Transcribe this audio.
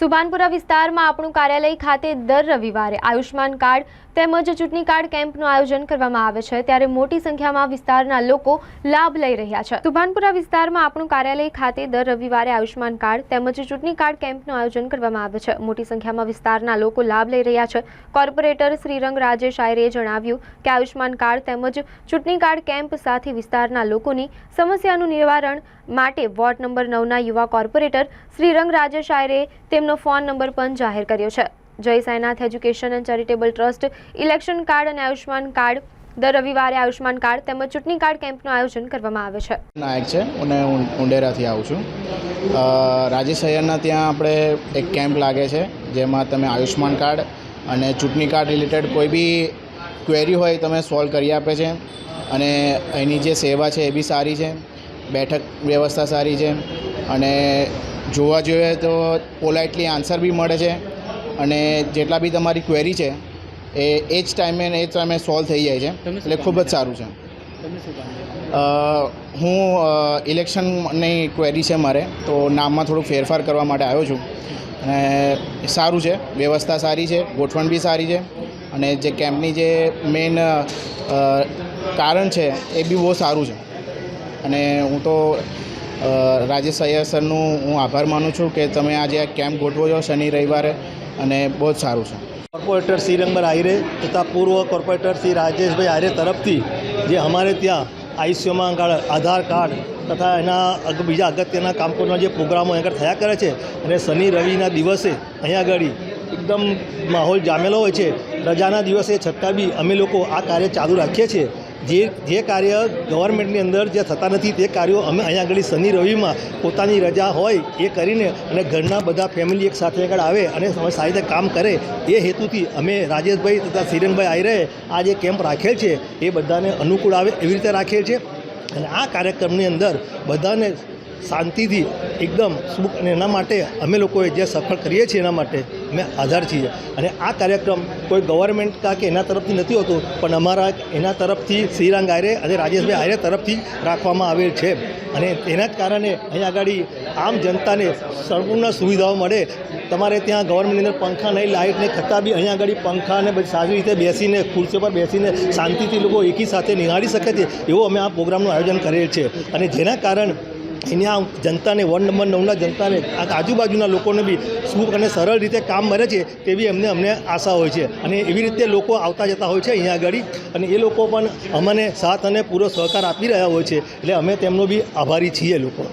સુભાનપુરા વિસ્તારમાં આપણું કાર્યાલય ખાતે દર રવિવારે આયુષ્માન કાર્ડ તેમજ ચૂંટણી કાર્ડ કેમ્પનું આયોજન કરવામાં આવે છે, ત્યારે મોટી સંખ્યામાં વિસ્તારના લોકો લાભ લઈ રહ્યા છે. સુભાનપુરા વિસ્તારમાં આપણું કાર્યાલય ખાતે દર રવિવારે આયુષ્માન કાર્ડ તેમજ ચૂંટણી કાર્ડ કેમ્પનું આયોજન કરવામાં આવે છે. મોટી સંખ્યામાં વિસ્તારના લોકો લાભ લઈ રહ્યા છે. કોર્પોરેટર શ્રીરંગ રાજેશ આયરેએ જણાવ્યું કે આયુષ્માન કાર્ડ તેમજ ચૂંટણી કાર્ડ કેમ્પ સાથે વિસ્તારના લોકોની સમસ્યાનું નિવારણ માટે વોર્ડ નંબર નવના યુવા કોર્પોરેટર શ્રીરંગ રાજેશ આયરે તેમનો ફોન નંબર પણ જાહેર કર્યો છે. Jai Sainath education and charitable trust election card અને આયુષ્માન કાર્ડ દર રવિવારે આયુષ્માન કાર્ડ તેમજ ચૂંટણી કાર્ડ કેમ્પનું આયોજન કરવામાં આવે છે. નાયક છે. અને ઉંડેરાથી આવું છું. રાજેશ અય્યરના ત્યાં આપણે એક કેમ્પ લાગે છે, જેમાં તમે આયુષ્માન કાર્ડ અને ચૂંટણી કાર્ડ રિલેટેડ કોઈ બી ક્વેરી હોય તમે સોલ્વ કરી આપે છે. અને એની જે સેવા છે એ બી સારી છે. બેઠક વ્યવસ્થા સારી છે. અને જોવા જોઈએ તો પોલાઇટલી આન્સર બી મળે છે અને જેટલા બી તમારી ક્વેરી છે એ એ જ ટાઈમે ને એ જ ટાઈમે સોલ્વ થઈ જાય છે. એટલે ખૂબ જ સારું છે. હું ઇલેક્શનની ક્વેરી છે મારે તો નામમાં થોડુંક ફેરફાર કરવા માટે આવ્યો છું. અને સારું છે વ્યવસ્થા સારી છે ગોઠવણ બી સારી છે અને જે કેમ્પની જે મેઇન કારણ છે એ બી બહુ સારું છે. અને હું તો રાજેશ અય્યર સરનું હું આભાર માનું છું કે તમે આજે આ કેમ્પ ગોઠવો છો શનિ, રવિવારે અને બહુ જ સારું છે. કોર્પોરેટર શ્રી શ્રીરંગબર આહિરે તથા પૂર્વ કોર્પોરેટર શ્રી રાજેશભાઈ આહિરે તરફથી જે અમારે ત્યાં આયુષ્યમાન કાર્ડ, આધાર કાર્ડ તથા એના અગ, બીજા અગત્યના કામકોના જે પ્રોગ્રામો આગળ થયા કરે છે અને શનિ, રવિના દિવસે અહીંયા આગળ એકદમ માહોલ જામેલો હોય છે. રજાના દિવસે છતાં બી અમે લોકો આ કાર્ય ચાલુ રાખીએ છીએ. જે જે કાર્ય ગવર્મેન્ટની અંદર જે થતા નથી તે કાર્યો અમે અહીંયા આગળ શનિ રવિમાં પોતાની રજા હોય એ કરીને અને ઘરના બધા ફેમિલી એક સાથે આગળ આવે અને સારી રીતે કામ કરે એ હેતુથી અમે રાજેશભાઈ તથા શ્રીરંગભાઈ આયરે આ જે કેમ્પ રાખેલ છે એ બધાને અનુકૂળ આવે એવી રીતે રાખેલ છે. અને આ કાર્યક્રમની અંદર બધાને શાંતિથી એકદમ સુખ અને એના માટે અમે લોકોએ જે સફળ કરીએ છીએ એના માટે અમે આધાર છીએ. અને આ કાર્યક્રમ કોઈ ગવર્મેન્ટ કા કે એના તરફથી નથી હોતો, પણ અમારા એના તરફથી શ્રીરંગ આયરે અને રાજેશભાઈ આયરે તરફથી રાખવામાં આવેલ છે. અને તેના જ કારણે અહીંયા આગળ આમ જનતાને સંપૂર્ણ સુવિધાઓ મળે. તમારે ત્યાં ગવર્મેન્ટની અંદર પંખા નહીં લાઇટ નહીં ખતા બી અહીંયા આગળ પંખા ને બધી સારી રીતે બેસીને, ખુરશીઓ પર બેસીને શાંતિથી લોકો એકી સાથે નિહાળી શકે છે. એવો અમે આ પ્રોગ્રામનું આયોજન કરેલ છે. અને જેના કારણ આ જનતાને વોર્ડ નંબર નવના જનતાને આજુબાજુના લોકોને બી સુખ અને સરળ રીતે કામ મળે છે તેવી અમને અમને આશા હોય છે. અને એવી રીતે લોકો આવતા જતા હોય છે અહીંયા આગળ. અને એ લોકો પણ અમને સાથ અને પૂરો સહકાર આપી રહ્યા હોય છે. એટલે અમે તેમનો બી આભારી છીએ લોકો.